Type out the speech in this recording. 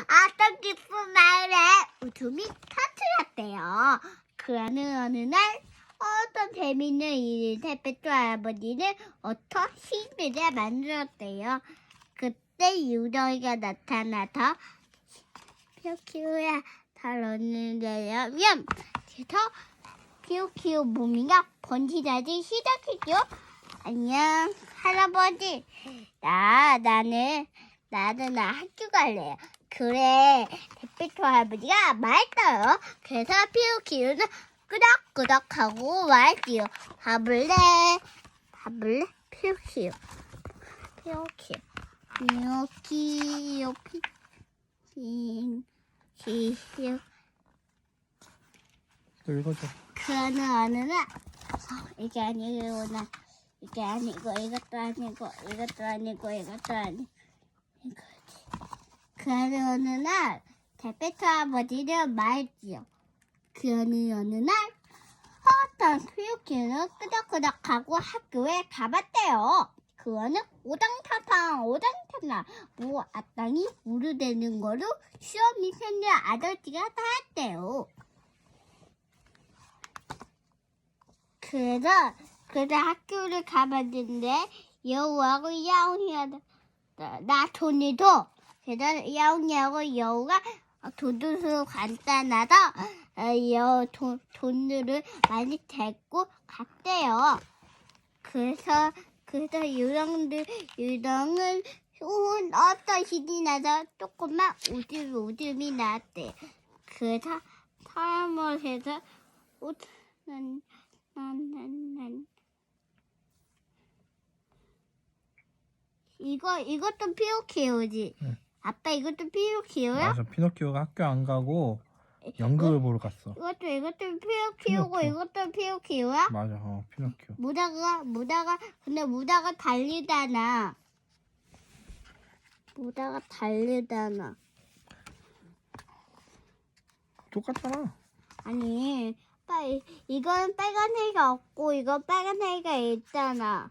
어떤 기쁜 마을에 웃음이 터뜨렸대요. 그러는 어느 날 어떤 재밌는 일을 테페토 할아버지는 어터 신비를 만들었대요. 그때 유령이가 나타나서 피오키오야 다뤘는데요. 그래서 피오키오 몸이가 번지다지 시작했죠. 안녕 할아버지. 나 나는 나는 나 학교 갈래요. 그래. 대피토 할아버지가 말했어요. 그래서 피오키오는 끄덕끄덕 하고 말했지요. 밥을래 밥을래 피오키오 피오키오 피오키오 피오키오 또 읽어줘. 그러는 어느 날 어, 이게 아니구나 이게 아니고 이것도 아니고 이것도 아니고 이것도 아니고 이거지 그러는 어느 날 대페토 아버지는 말했지요. 그러는 어느 날 어떤 피오키는 끄덕끄덕하고 학교에 가봤대요. 그거는 오당타탕 오당타나 뭐 아땅이 우르대는 거로 시험이 생긴 아저씨가 다 했대요. 그래서 그래서 학교를 가봤는데 여우하고 야옹이하다. 나 돈이도 그래서 야옹이하고 여우가 도둑으로 간단하다 어, 여 돈, 돈을 많이 데리고 갔대요. 그래서 그래서 유령들 유령은 온 어떤 신이 나서 조금만 우즘 우즘이 나왔대. 그래서 사람을 해서 우는 난난난 이거 이것도 피오키오지. 응. 아빠 이것도 피오키오야? 맞아. 피노키오가 학교 안 가고 연극을 보러 갔어. 이것도 이것도 피오키오고 피노키오. 이것도 피오키오야? 맞아. 어, 피노키오. 무다가 무다가 근데 무다가 달리잖아. 무다가 달리잖아. 똑같잖아. 아니, 빨 이건 빨간 애가 없고 이건 빨간 애가 있잖아.